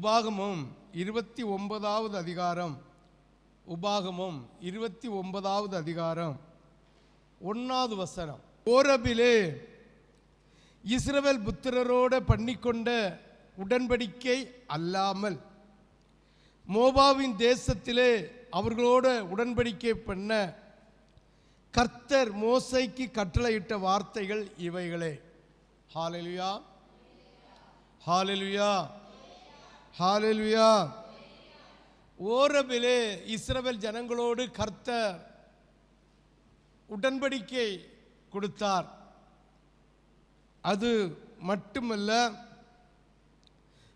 உபாகமும் இருபத்தி ஒன்பதாவது அதிகாரம். உபாகமும் இருபத்தி ஒன்பதாவது அதிகாரம். ஒன்றாவது வசனம். ஓரபிலே இஸ்ரவேல் புத்திரரோட பண்ணிக்கொண்ட உடன்படிக்கை அல்லாமல் மோபாவின் தேசத்திலே அவர்களோட உடன்படிக்கை பண்ண கர்த்தர் மோசைக்கு கட்டளையிட்ட வார்த்தைகள் இவைகளே. ஹாலெலுயா ஹாலெலுயா ஹாலெல்வியா ஓரபிலே இஸ்ரவேல் ஜனங்களோடு கர்த்தர் உடன்படிக்கை கொடுத்தார். அது மட்டுமல்ல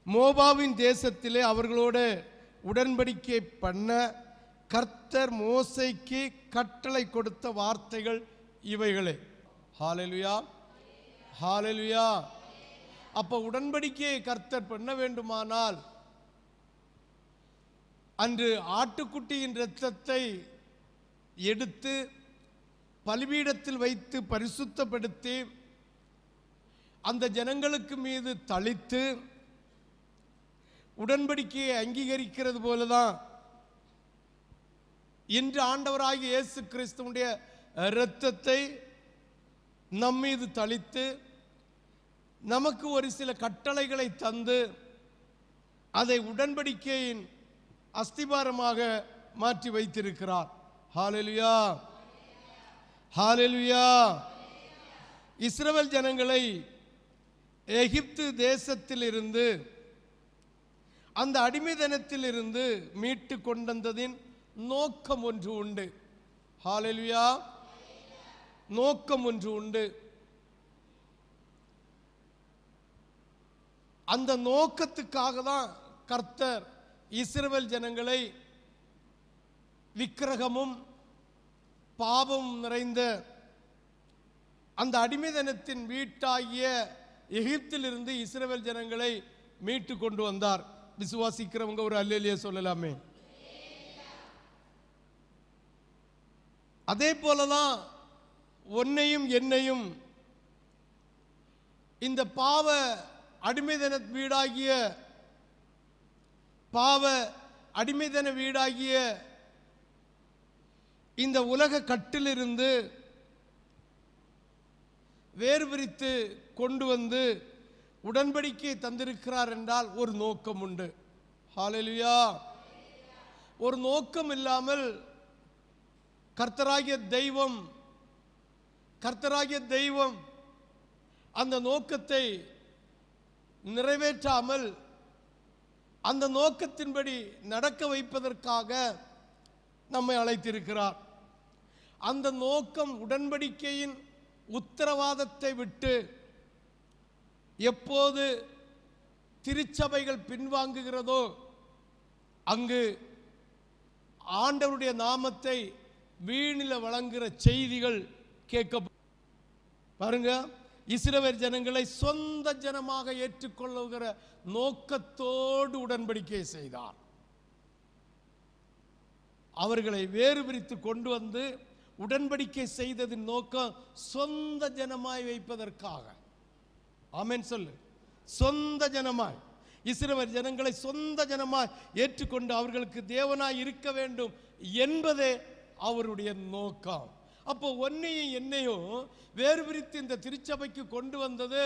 மோபாவின் தேசத்திலே அவர்களோட உடன்படிக்கை பண்ண கர்த்தர் மோசைக்கு கட்டளை கொடுத்த வார்த்தைகள் இவைகளே. ஹாலெலுயா ஹாலெலுயா அப்போ உடன்படிக்கையை கர்த்தர் பண்ண வேண்டுமானால் அன்று ஆட்டுக்குட்டியின் இரத்தத்தை எடுத்து பலிபீடத்தில் வைத்து பரிசுத்தப்படுத்தி அந்த ஜனங்களுக்கு மீது தளித்து உடன்படிக்கையை அங்கீகரிக்கிறது போலதான் இன்று ஆண்டவராகிய இயேசு கிறிஸ்துவனுடைய இரத்தத்தை நம் மீது தளித்து நமக்கு ஒரு சில கட்டளைகளை தந்து அதை உடன்படிக்கையின் அஸ்திபாரமாக மாற்றி வைத்திருக்கிறார். ஹாலெலுயா ஹாலெலுயா இஸ்ரவல் ஜனங்களை எகிப்து தேசத்திலிருந்து அந்த அடிமைதனத்திலிருந்து மீட்டு கொண்டதின் நோக்கம் ஒன்று உண்டு. ஹாலெலுயா நோக்கம் ஒன்று உண்டு. அந்த நோக்கத்துக்காக தான் கர்த்தர் இஸ்ரவேல் ஜனங்களை விக்கிரகமும் பாவம் நிறைந்த அந்த அடிமைதனத்தின் வீட்டாகிய எகிப்திலிருந்து இஸ்ரவேல் ஜனங்களை மீட்டு கொண்டு வந்தார். விசுவாசிக்கிறவங்க ஒரு அல்லேலியே சொல்லலாமே. அதே போலதான் உன்னையும் என்னையும் இந்த பாவ அடிமைதன வீடாகிய பாவ அடிமைதன வீடாகிய இந்த உலக கட்டிலிருந்து வேறு கொண்டு வந்து உடன்படிக்கை தந்திருக்கிறார் என்றால் ஒரு நோக்கம் உண்டு. ஹalleluya ஒரு நோக்கம் இல்லாமல் கர்த்தராகிய தெய்வம் கர்த்தராகிய தெய்வம் அந்த நோக்கத்தை நிறைவேற்றாமல் அந்த நோக்கத்தின்படி நடக்க வைப்பதற்காக நம்மை அழைத்திருக்கிறார். அந்த நோக்கம் உடன்படிக்கையின் உத்தரவாதத்தை விட்டு எப்போது திருச்சபைகள் பின்வாங்குகிறதோ அங்கு ஆண்டவருடைய நாமத்தை வீணில் வழங்குகிற செய்திகள் கேட்க பாருங்க. இஸ்ரவேல் ஜனங்களை சொந்த ஜனமாக ஏற்றுக்கொள்ளுகிற நோக்கத்தோடு உடன்படிக்கை செய்தார். அவர்களை வேறு பிரித்து கொண்டு வந்து உடன்படிக்கை செய்ததின் நோக்கம் சொந்த ஜனமாய் வைப்பதற்காக. ஆமேன் சொல்லு. சொந்த ஜனமாய். இஸ்ரவர் ஜனங்களை சொந்த ஜனமாய் ஏற்றுக்கொண்டு அவர்களுக்கு தேவனாய் இருக்க வேண்டும் என்பதே அவருடைய நோக்கம். அப்போ ஒன்னையும் என்னையும் வேறு பிரித்து இந்த திருச்சபைக்கு கொண்டு வந்தது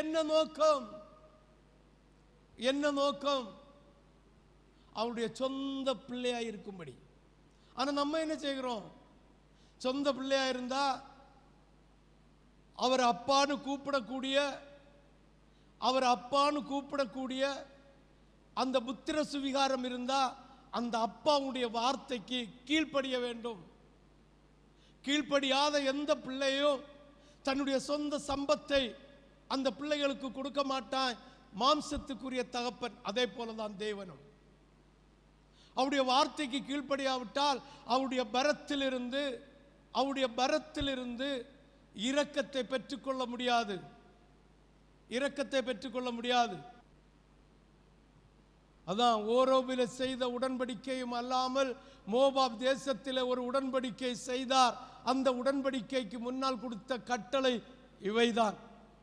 என்ன நோக்கம்? என்ன நோக்கம்? அவருடைய சொந்த பிள்ளையாக இருக்கும்படி. ஆனால் நம்ம என்ன செய்கிறோம்? சொந்த பிள்ளையாக இருந்தால் அவர் அப்பான்னு கூப்பிடக்கூடிய அவர் அப்பான்னு கூப்பிடக்கூடிய அந்த புத்திர சுவிகாரம் இருந்தால் அந்த அப்பாவுடைய வார்த்தைக்கு கீழ்ப்படிய வேண்டும். கீழ்ப்படியாத எந்த பிள்ளையும் தன்னுடைய சொந்த சம்பத்தை அந்த பிள்ளைகளுக்கு கொடுக்க மாட்டான். மாம்சத்துக்குரிய தகப்பன் அதே போலதான் தேவனும். அவருடைய வார்த்தைக்கு கீழ்ப்படியாவிட்டால் அவருடைய பரத்திலிருந்து அவருடைய பரத்திலிருந்து இரக்கத்தை பெற்றுக்கொள்ள முடியாது. இரக்கத்தை பெற்றுக்கொள்ள முடியாது. அதான் ஓரோவில் செய்த உடன்படிக்கையும் அல்லாமல் மோபாப் தேசத்தில் ஒரு உடன்படிக்கை செய்தார். அந்த உடன்படிக்கைக்கு முன்னால் கொடுத்த கட்டளை இவைதான்.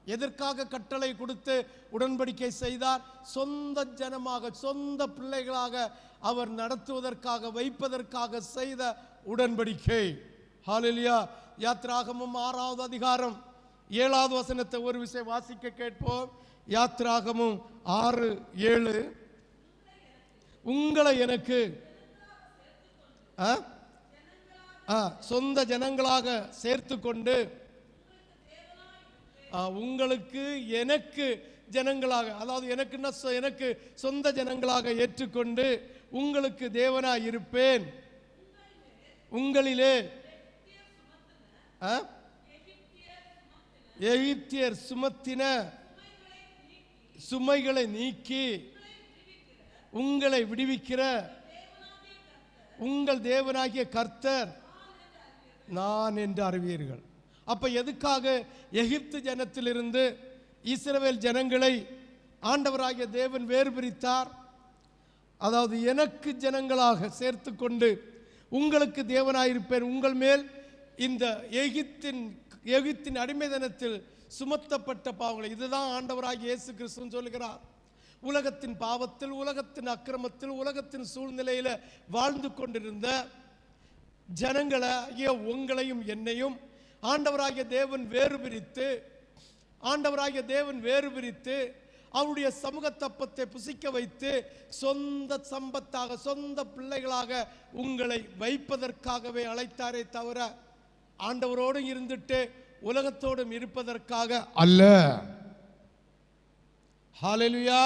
எதற்காக கட்டளை கொடுத்து உடன்படிக்கை செய்தார்? சொந்த ஜனமாக சொந்த பிள்ளைகளாக அவர் நடத்துவதற்காக வைப்பதற்காக செய்த உடன்படிக்கை. ஹாலிலியா யாத்ராகமும் ஆறாவது அதிகாரம். ஏழாவது வசனத்தை ஒரு விஷயம் வாசிக்க கேட்போம். யாத்ராகமும் ஆறு ஏழு. உங்களை எனக்கு ஆ? ஆ, சொந்த ஜனங்களாக சேர்த்து கொண்டு ஆ, உங்களுக்கு எனக்கு ஜனங்களாக அதாவது எனக்குன்னா சொ- எனக்கு சொந்த ஜனங்களாக ஏற்றுக்கொண்டு உங்களுக்கு தேவனாய் இருப்பேன் உங்களிலே ஆ? எகிப்தியர் சுமத்தின சுமைகளை நீக்கி உங்களை விடுவிக்கிற உங்கள் தேவனாகிய கர்த்தர் நான் என்று அறிவீர்கள். அப்ப எதுக்காக எகிப்து ஜனத்திலிருந்து இஸ்ரவேல் ஜனங்களை ஆண்டவராகிய தேவன் வேறு பிரித்தார் அதாவது எனக்கு ஜனங்களாக சேர்த்து கொண்டு உங்களுக்கு தேவனாயிருப்பேன். உங்கள் மேல் இந்த எகிப்தின் எகிப்தின் அடிமைதனத்தில் சுமத்தப்பட்ட பாவங்களை. இதுதான் ஆண்டவராகிய இயேசு கிறிஸ்துன்னு சொல்லுகிறார். உலகத்தின் பாவத்தில் உலகத்தின் அக்கிரமத்தில் உலகத்தின் சூழ்நிலையில வாழ்ந்து கொண்டிருந்த ஜனங்களாகிய உங்களையும் என்னையும் ஆண்டவராகிய தேவன் வேறு பிரித்து ஆண்டவராகிய தேவன் வேறு பிரித்து அவருடைய சமூக தப்பத்தை புசிக்க வைத்து சொந்த சம்பத்தாக சொந்த பிள்ளைகளாக உங்களை வைப்பதற்காகவே அழைத்தாரே தவிர ஆண்டவரோடும் இருந்துட்டு உலகத்தோடும் இருப்பதற்காக அல்ல. ஹாலெலுயா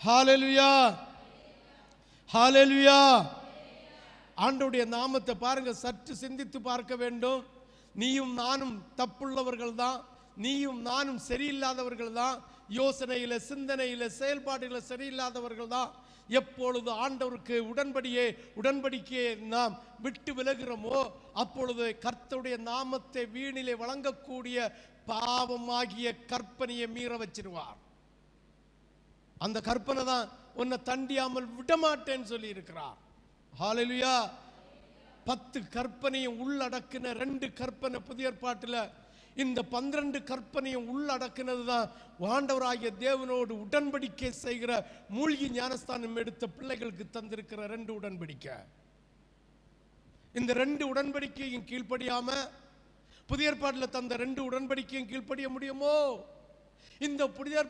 ஹாலெலுயா ஹாலெலுயா ஆண்டவருடைய நாமத்தை பாருங்க சற்று சிந்தித்து பார்க்க வேண்டும். நீயும் நானும் தப்புள்ளவர்கள் தான். நீயும் நானும் சரியில்லாதவர்கள் தான். யோசனையில சிந்தனையில செயல்பாடுகள சரியில்லாதவர்கள் தான். எப்பொழுது ஆண்டவருக்கு உடன்படியே உடன்படிக்கையை நாம் விட்டு விலகிறோமோ அப்பொழுது கர்த்தருடைய நாமத்தை வீணிலே வழங்கக்கூடிய பாவமாகிய கற்பனையை மீற வச்சிருவார். அந்த கற்பனை தான் உன்னை தண்டியாமல் விடமாட்டேன்னு சொல்லி இருக்கிறார் ஹாலலுயா பத்து கற்பனையும் உள்ளடக்கின ரெண்டு கற்பனை புதிய ஏற்பாட்டில் இந்த பன்னிரண்டு கற்பனையும் உள்ளடக்கினது தான் ஆண்டவராகிய தேவனோடு உடன்படிக்கை செய்கிற மூழ்கி ஞானஸ்தானம் எடுத்த பிள்ளைகளுக்கு தந்திருக்கிற ரெண்டு உடன்படிக்கை. இந்த ரெண்டு உடன்படிக்கையும் கீழ்ப்படியாம புதிய ஏற்பாட்டில் தந்த ரெண்டு உடன்படிக்கையும் கீழ்ப்படிய முடியுமோ? இந்த புதிய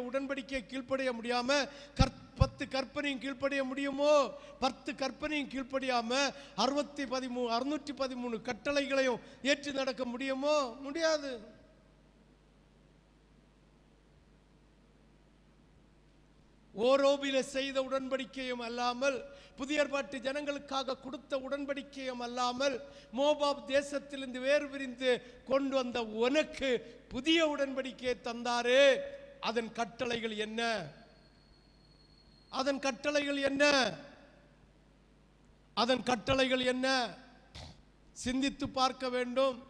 உடன்படிக்கையை கீழ்ப்படைய முடியாமல் கற் பத்து கற்பனையும் கீழ்ப்படிய முடியுமோ? பத்து கற்பனையும் கீழ்ப்படியாமல் அறுபத்தி பதிமூணு அறுநூற்றி பதிமூணு கட்டளைகளையும் ஏற்று நடக்க முடியுமோ? முடியாது. ஓரோபில செய்த உடன்படிக்கையும் அல்லாமல் புதிய ஏற்பாட்டு ஜனங்களுக்காக கொடுத்த உடன்படிக்கையும் அல்லாமல் மோபாப் தேசத்திலிருந்து வேறு பிரிந்து கொண்டு வந்த உனக்கு புதிய உடன்படிக்கையை தந்தாரே. அதன் கட்டளைகள் என்ன? அதன் கட்டளைகள் என்ன? அதன் கட்டளைகள் என்ன? சிந்தித்து பார்க்க வேண்டும்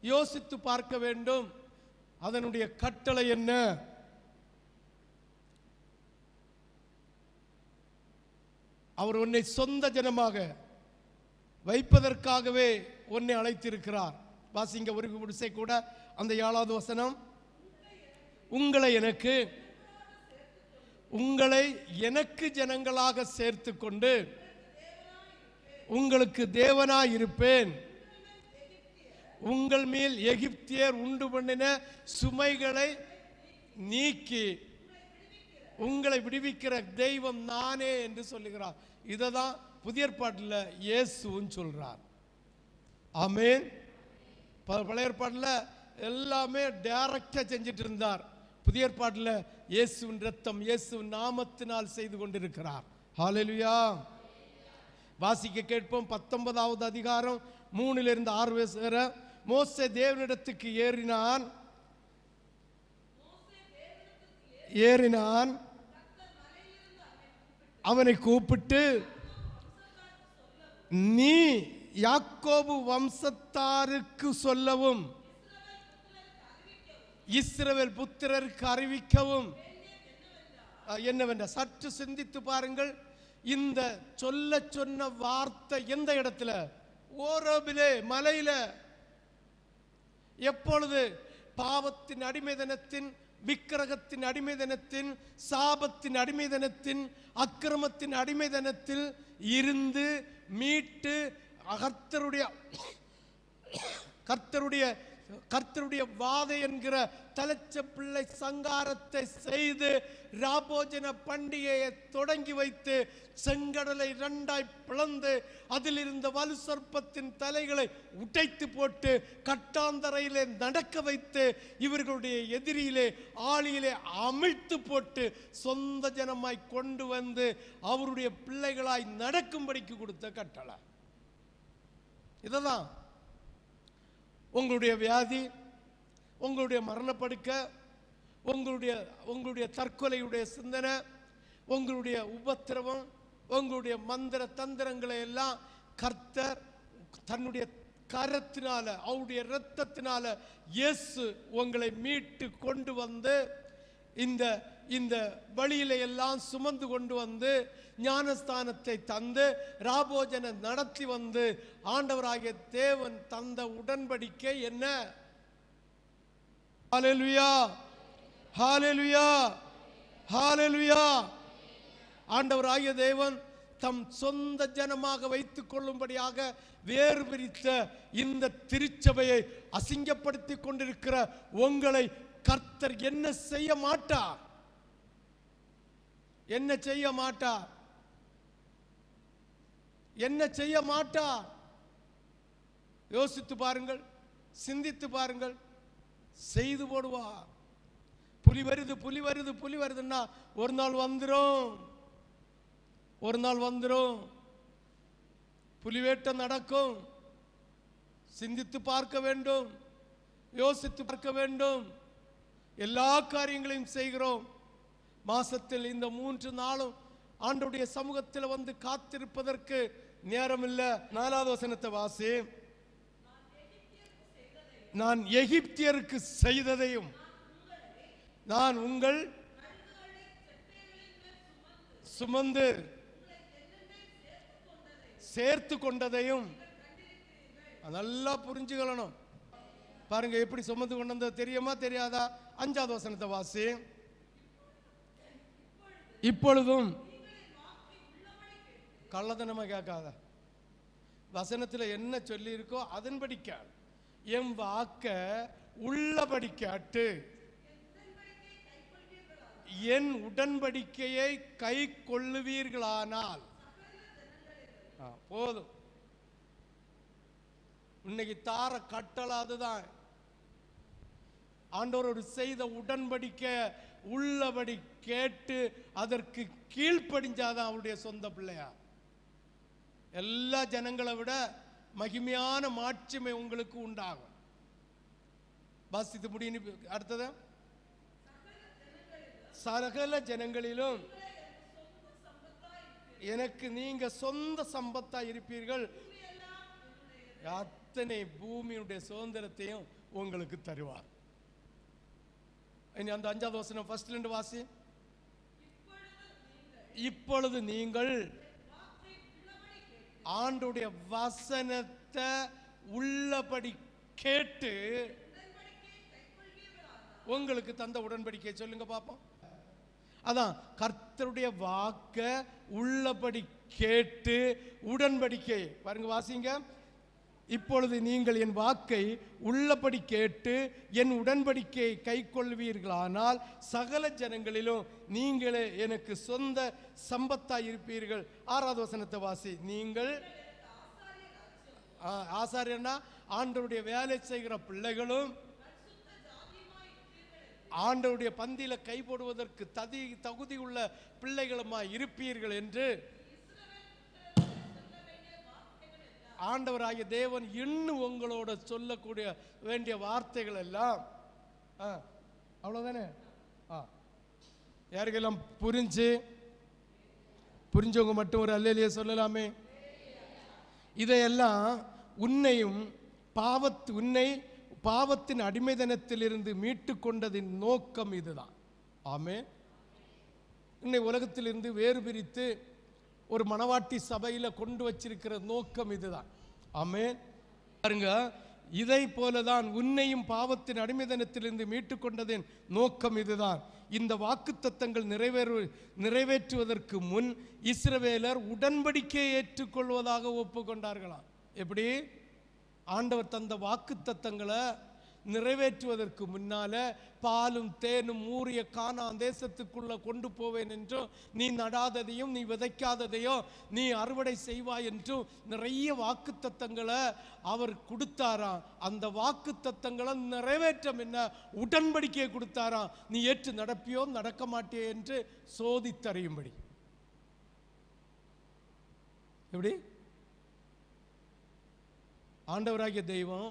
யோசித்து பார்க்க வேண்டும். அதனுடைய கட்டளை என்ன? அவர் உன்னை சொந்த ஜனமாக வைப்பதற்காகவே உன்னை அழைத்திருக்கிறார். வாசிங்க ஒரு விடுசை கூட அந்த ஏழாவது வசனம். உங்களை எனக்கு உங்களை எனக்கு ஜனங்களாக சேர்த்து கொண்டு உங்களுக்கு தேவனாய் இருப்பேன். உங்கள் மேல் எகிப்தியர் உண்டு பண்ணின சுமைகளை நீக்கி உங்களை விடுவிக்கிற தெய்வம் நானே என்று சொல்லுகிறார். இதை தான் புதிய ஏற்பாட்டில் இயேசுன்னு சொல்கிறார் ஆமேன். ப- பழைய ஏற்பாட்டில் எல்லாமே டைரக்டாக செஞ்சிட்டு இருந்தார். புதிய ஏற்பாட்டில் இயேசுவின் ரத்தம் இயேசுவின் நாமத்தினால் செய்து கொண்டிருக்கிறார். ஹாலெலுயா வாசிக்க கேட்போம் பத்தொன்பதாவது அதிகாரம் மூணிலிருந்து ஆறு வயசு வரை. மோச தேவனிடத்துக்கு ஏறினான். ஏறினான். அவனை கூப்பிட்டு நீ யாக்கோபு வம்சத்தாருக்கு சொல்லவும் இஸ்ரவேல் புத்திரருக்கு அறிவிக்கவும் என்னவென்ற சற்று சிந்தித்து பாருங்கள். இந்த சொல்ல சொன்ன வார்த்தை எந்த இடத்துல? ஓரோபிலே மலையில. எப்பொழுது? பாவத்தின் அடிமைதனத்தின் விக்கிரகத்தின் அடிமை தினத்தின் சாபத்தின் அடிமை தினத்தின் அக்கிரமத்தின் அடிமை தினத்தில் இருந்து மீட்டு கர்த்தருடைய கர்த்தருடைய கர்த்தருடைய வாதை என்கிற தலைச்ச பிள்ளை சங்காரத்தை செய்து ராபோஜன பண்டிகையை தொடங்கி வைத்து செங்கடலை இரண்டாய் பிளந்து அதில் இருந்த வலு சர்ப்பத்தின் தலைகளை உடைத்து போட்டு கட்டாந்தரையிலே நடக்க வைத்து இவர்களுடைய எதிரியிலே ஆளியிலே அமிழ்த்து போட்டு சொந்த ஜனமாய் கொண்டு வந்து அவருடைய பிள்ளைகளாய் நடக்கும்படிக்கு கொடுத்த கட்டளை. இததான் உங்களுடைய வியாதி உங்களுடைய மரணப்படுக்க உங்களுடைய உங்களுடைய தற்கொலையுடைய சிந்தனை உங்களுடைய உபத்திரவம் உங்களுடைய மந்திர தந்திரங்களை எல்லாம் கர்த்தர் தன்னுடைய கரத்தினால அவருடைய இரத்தத்தினால இயேசு உங்களை மீட்டு கொண்டு வந்து இந்த இந்த வழியில எல்லாம் சுமந்து கொண்டு வந்து ஞானஸ்தானத்தை தந்து ராபோஜனை நடத்தி வந்து ஆண்டவராகிய தேவன் தந்த உடன்படிக்கை என்ன? ஹalleluya ஹalleluya ஹalleluya. ஆண்டவராகிய தேவன் தம் சொந்த ஜனமாக வைத்துக் கொள்ளும்படியாக வேறு பிரித்த இந்த திருச்சபையை அசிங்கப்படுத்தி கொண்டிருக்கிற உங்களை கர்த்தர் என்ன செய்ய மாட்டார்? என்ன செய்ய மாட்டார்? என்ன செய்ய மாட்டார்? யோசித்து பாருங்கள் சிந்தித்து பாருங்கள். செய்து போடுவார். புலி வருது புலி வருது புலி வருதுன்னா ஒரு நாள் வந்துரும். ஒரு நாள் வந்துரும். புலிவேட்டம் நடக்கும். சிந்தித்து பார்க்க வேண்டும். யோசித்து பார்க்க வேண்டும். எல்லா காரியங்களையும் செய்கிறோம். மாசத்தில் இந்த மூன்று நாளும் ஆண்டுடைய சமூகத்தில் வந்து காத்திருப்பதற்கு நேரம் இல்லை நாலாவது வசனத்தை வாசி. நான் எகிப்தியருக்கு செய்ததையும் நான் உங்கள் சுமந்து சேர்த்து கொண்டதையும் நல்லா புரிஞ்சுக்கணும் பாருங்க எப்படி சுமந்து கொண்டு வந்தது தெரியுமா தெரியாதா? அஞ்சாவது வசனத்தை வாசி. இப்பொழுதும் கள்ளதனமா கேட்காத. வசனத்தில் என்ன சொல்லி இருக்கோ அதன்படி கேள். என் வாக்க உள்ளபடி கேட்டு என் உடன்படிக்கையை கை கொள்ளுவீர்களானால். போதும். இன்னைக்கு தார கட்டலாதுதான். ஆண்டவரோடு செய்த உடன்படிக்கை உள்ளபடி கேட்டு அதற்கு கீழ்ப்படிஞ்சாதான் அவருடைய சொந்த பிள்ளையா? எல்லா ஜனங்களை விட மகிமையான மாட்சிமை உங்களுக்கு உண்டாகும். வாசித்து முடியும் அடுத்தது. சகல ஜனங்களிலும் எனக்கு நீங்க சொந்த சம்பத்தா இருப்பீர்கள். அத்தனை பூமியுடைய சுதந்திரத்தையும் உங்களுக்கு தருவார். இனி அந்த அஞ்சாவது வசனம் ஃபர்ஸ்ட்ல இருந்து வாசி. இப்பொழுது நீங்கள் ஆண்டுடைய வசனத்தை உள்ளபடி கேட்டு உங்களுக்கு தந்த உடன்படிக்கை சொல்லுங்க பாப்போம். அதான் கர்த்தருடைய வாக்க உள்ளபடி கேட்டு உடன்படிக்கை பாருங்க வாசிங்க. இப்பொழுது நீங்கள் என் வாக்கை உள்ளபடி கேட்டு என் உடன்படிக்கையை கைக்கொள்வீர்களானால் சகல ஜனங்களிலும் நீங்களே எனக்கு சொந்த சம்பத்தாய் இருப்பீர்கள். ஆறாவது வசனத்தை வாசி. நீங்கள் ஆசாரியனா? ஆசாரியன்னா ஆண்டவருடைய வேலை செய்கிற பிள்ளைகளும் ஆண்டவருடைய பந்தியில் கை போடுவதற்கு ததி தகுதி உள்ள பிள்ளைகளுமா இருப்பீர்கள் என்று ஆண்டவராகிய தேவன் இன்னும் உங்களோட சொல்லக்கூடிய வேண்டிய வார்த்தைகள் எல்லாம் ஆ, அவ்வளோதானே ஆ. யாருக்கெல்லாம் புரிஞ்சு? புரிஞ்சவங்க மட்டும் ஒரு அல்லையிலேயே சொல்லலாமே. இதையெல்லாம் உன்னையும் பாவத்து உன்னை பாவத்தின் அடிமைதனத்திலிருந்து மீட்டு கொண்டதின் நோக்கம் இதுதான். ஆமே உன்னை உலகத்திலிருந்து வேறு பிரித்து ஒரு மனவாட்டி சபையில் கொண்டு வச்சிருக்கிற நோக்கம் இதுதான். ஆமே பாருங்க இதை போலதான் உன்னையும் பாவத்தின் அடிமைதனத்திலிருந்து மீட்டுக் கொண்டதின் நோக்கம் இதுதான். இந்த வாக்குத்தத்தங்கள் நிறைவேறு நிறைவேற்றுவதற்கு முன் இஸ்ரவேலர் உடன்படிக்கையை ஏற்றுக்கொள்வதாக ஒப்புக்கொண்டார்களாம். எப்படி? ஆண்டவர் தந்த வாக்குத்தத்தங்களை நிறைவேற்றுவதற்கு முன்னால பாலும் தேனும் ஊறிய காணா தேசத்துக்குள்ள கொண்டு போவேன் என்றும் நீ நடாததையும் நீ விதைக்காததையும் நீ அறுவடை செய்வாய் என்றும் நிறைய வாக்குத்தத்தங்களை அவர் கொடுத்தாராம். அந்த வாக்குத்தத்தங்களை நிறைவேற்றம் என்ன? உடன்படிக்கையை கொடுத்தாராம். நீ ஏற்று நடப்பியோ நடக்க மாட்டியோ என்று சோதித்தறியும்படி. எப்படி? ஆண்டவராகிய தெய்வம்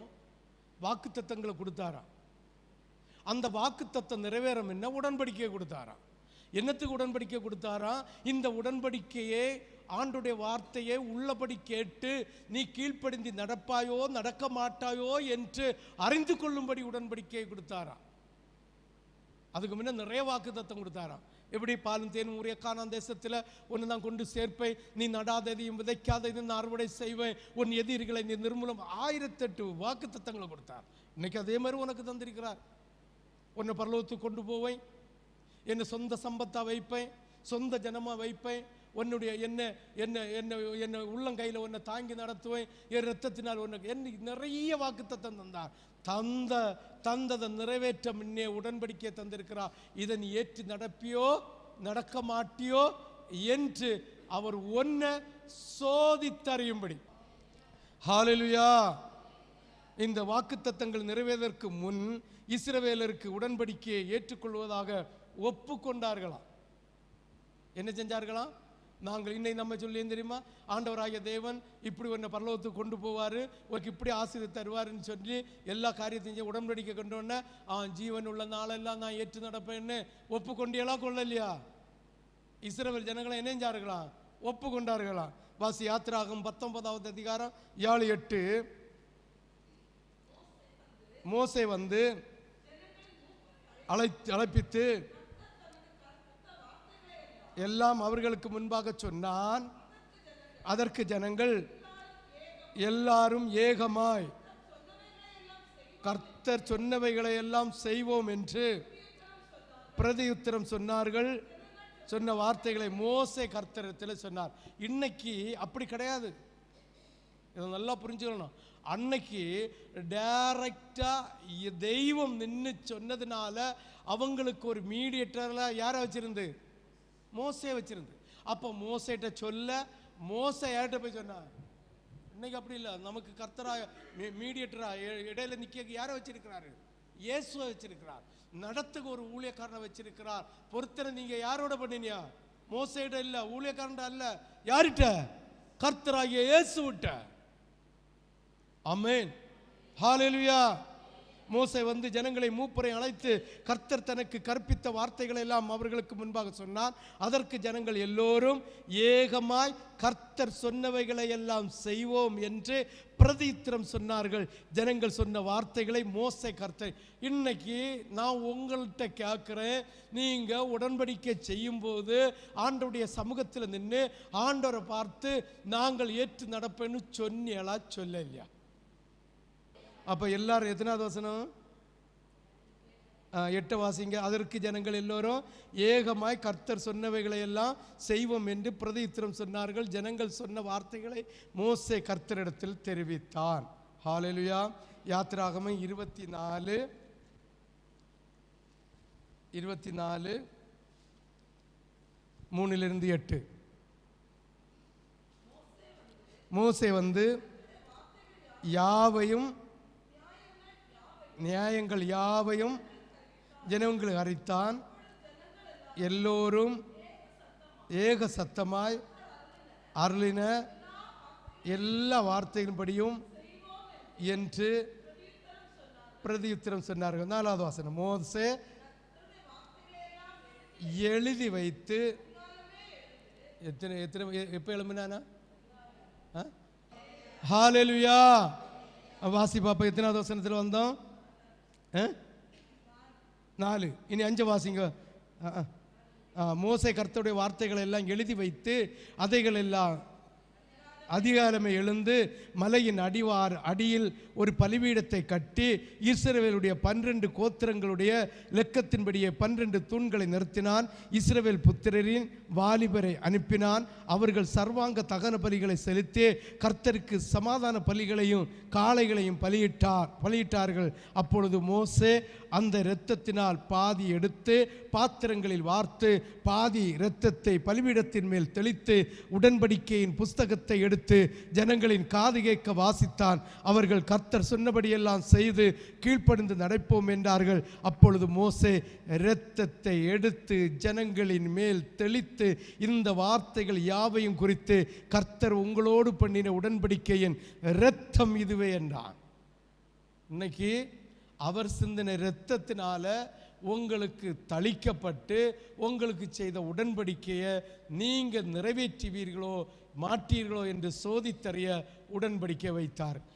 வாக்குத்தத்தங்களை கொடுத்தாராம். அந்த வாக்குத்தத்தம் நிறைவேறும் என்ன? உடன்படிக்கையை கொடுத்தாராம். என்னத்துக்கு உடன்படிக்கை கொடுத்தாராம்? இந்த உடன்படிக்கையே ஆண்டுடைய வார்த்தையை உள்ளபடி கேட்டு நீ கீழ்ப்படிந்து நடப்பாயோ நடக்க மாட்டாயோ என்று அறிந்து கொள்ளும்படி உடன்படிக்கையை கொடுத்தாராம். அதுக்கு முன்ன நிறைய வாக்குத்தத்தம் கொடுத்தாராம். எப்படி பாலும் தேனும் உரிய காணான் தேசத்தில் ஒன்று தான் கொண்டு சேர்ப்பை நீ நடாததையும் விதைக்காததையும் நான் அறுவடை செய்வேன். உன் எதிரிகளை நீ நிர்மூலம் ஆயிரத்தெட்டு வாக்குத்தத்தங்களை கொடுத்தார். இன்னைக்கு அதே மாதிரி உனக்கு தந்திருக்கிறார். உன்னை பரலோகத்துக்கு கொண்டு போவேன். என்னை சொந்த சம்பத்தாக வைப்பேன். சொந்த ஜனமாக வைப்பேன். உன்னுடைய என்ன என்ன என்ன என்ன உள்ளங்கையில் உன்னை தாங்கி நடத்துவேன். என் ரத்தத்தினால் உனக்கு என்ன நிறைய வாக்குத்தத்தம் தந்தார். தந்த தந்ததை நிறைவேற்ற முன்னே உடன்படிக்கை தந்திருக்கிறார் இதை நீ ஏற்று நடப்பியோ நடக்க மாட்டியோ என்று அவர் ஒன்றை சோதித்தறியும்படி. ஹாலலுயா இந்த வாக்குத்தத்தங்கள் நிறைவேறதற்கு முன் இஸ்ரவேலருக்கு உடன்படிக்கையை ஏற்றுக்கொள்வதாக ஒப்புக்கொண்டார்களாம். என்ன செஞ்சார்களாம்? நாங்கள் இன்னை நம்ம சொல்லியும் தெரியுமா? ஆண்டவராகிய தேவன் இப்படி உன்னை பரலோகத்துக்கு கொண்டு போவார். உனக்கு இப்படி ஆசிரியர் தருவாருன்னு சொல்லி எல்லா காரியத்தையும் செஞ்சு கொண்டு வந்தேன் அவன் ஜீவன் உள்ள நாளெல்லாம் நான் ஏற்று நடப்பேன்னு ஒப்புக்கொண்டியெல்லாம் கொள்ளலையா? இஸ்ரவர் ஜனங்களை இணைஞ்சார்களாம் ஒப்புக்கொண்டார்களாம் வாசி யாத்திராகும் பத்தொன்பதாவது அதிகாரம் ஏழு எட்டு. மோசை வந்து அழைத்து அழைப்பித்து எல்லாம் அவர்களுக்கு முன்பாக சொன்னான். அதற்கு ஜனங்கள் எல்லாரும் ஏகமாய் கர்த்தர் சொன்னவைகளை எல்லாம் செய்வோம் என்று பிரதியுத்திரம் சொன்னார்கள். சொன்ன வார்த்தைகளை மோசே கர்த்தரத்தில் சொன்னார். இன்னைக்கு அப்படி கிடையாது. இதை நல்லா புரிஞ்சுக்கணும். அன்னைக்கு டைரக்டாக தெய்வம் நின்று சொன்னதுனால அவங்களுக்கு ஒரு மீடியேட்டரில் யாரை வச்சிருந்து? மோசே வச்சிருந்து. அப்போ மோசேட்ட சொல்ல மோசை யார்கிட்ட போய் சொன்னார் இன்னைக்கு அப்படி இல்லை. நமக்கு கர்த்தரா மீடியேட்டரா இடையில நிக்க யாரை வச்சிருக்கிறாரு? இயேசுவை வச்சிருக்கிறார். நடத்துக்கு ஒரு ஊழியக்காரனை வச்சிருக்கிறார். பொறுத்தனை நீங்க யாரோட பண்ணினியா? மோசையிட இல்ல ஊழியக்காரன் அல்ல. யார்கிட்ட? கர்த்தராகிய இயேசுவிட்ட. அமேன் ஹalleluya. மோசை வந்து ஜனங்களை மூப்பரை அழைத்து கர்த்தர் தனக்கு கற்பித்த வார்த்தைகளை எல்லாம் அவர்களுக்கு முன்பாக சொன்னார். அதற்கு ஜனங்கள் எல்லோரும் ஏகமாய் கர்த்தர் சொன்னவைகளை எல்லாம் செய்வோம் என்று பிரதித்திரம் சொன்னார்கள். ஜனங்கள் சொன்ன வார்த்தைகளை மோசை கர்த்தர் இன்னைக்கு நான் உங்கள்கிட்ட கேட்குறேன். நீங்கள் உடன்படிக்கை செய்யும்போது ஆண்டோடைய சமூகத்தில் நின்று ஆண்டவரை பார்த்து நாங்கள் ஏற்று நடப்பேன்னு சொன்னியலா சொல்லலையா? அப்போ எல்லாரும் எத்தனாவது வசனம்? எட்டு வாசிங்க. அதற்கு ஜனங்கள் எல்லோரும் ஏகமாய் கர்த்தர் சொன்னவைகளை எல்லாம் செய்வோம் என்று பிரதித்திரம் சொன்னார்கள். ஜனங்கள் சொன்ன வார்த்தைகளை மோசே கர்த்தரிடத்தில் தெரிவித்தான். ஹாலெலுயா யாத்திராகமம் இருபத்தி நாலு இருபத்தி நாலு மூணிலிருந்து எட்டு. மோசே வந்து யாவையும் நியாயங்கள் யாவையும் ஜனங்களுக்கு அறித்தான். எல்லோரும் ஏக சத்தமாய் அருளின எல்லா வார்த்தையின்படியும் என்று பிரதியுத்திரம் சொன்னார்கள். நாலாவது வாசனம் மோசே எழுதி வைத்து எத்தனை எத்தனை எ- எப்போ எழும்பினானா? ஹாலேலுயா வாசி பாப்பா எத்தனாவது வசனத்தில் வந்தோம்? நாலு இனி அஞ்சு வாசிங்க ஆ, ஆ. ஆ, கர்த்தருடைய வார்த்தைகளை எல்லாம் எழுதி வைத்து அதைகள் எல்லாம் அதிகாரமே எழுந்து மலையின் அடிவார் அடியில் ஒரு பலிபீடத்தை கட்டி இஸ்ரவேலுடைய பன்னிரண்டு கோத்திரங்களுடைய லெக்கத்தின்படியே பன்னிரண்டு தூண்களை நிறுத்தினான். இஸ்ரவேல் புத்திரரின் வாலிபரை அனுப்பினான். அவர்கள் சர்வாங்க தகன பலிகளை செலுத்தி கர்த்தருக்கு சமாதான பலிகளையும் காளைகளையும் பலியிட்டார் பலியிட்டார்கள். அப்பொழுது மோசே அந்த இரத்தத்தினால் பாதி எடுத்து பாத்திரங்களில் வார்த்து பாதி இரத்தத்தை பலிபீடத்தின் மேல் தெளித்து உடன்படிக்கையின் புஸ்தகத்தை எடுத்து ஜனங்களின் காது கேட்க வாசித்தான். அவர்கள் கர்த்தர் சொன்னபடியெல்லாம் செய்து கீழ்ப்படிந்து நடப்போம் என்றார்கள். அப்பொழுது மோசே இரத்தத்தை எடுத்து ஜனங்களின் மேல் தெளித்து இந்த வார்த்தைகள் யாவையும் குறித்து கர்த்தர் உங்களோடு பண்ணின உடன்படிக்கையின் இரத்தம் இதுவே என்றான். இன்னைக்கு அவர் சிந்தின இரத்தத்தினால உங்களுக்கு தளிக்கப்பட்டு உங்களுக்கு செய்த உடன்படிக்கையை நீங்கள் நிறைவேற்றுவீர்களோ மாட்டீர்களோ என்று சோதித்தறிய உடன்படிக்கை வைத்தார்.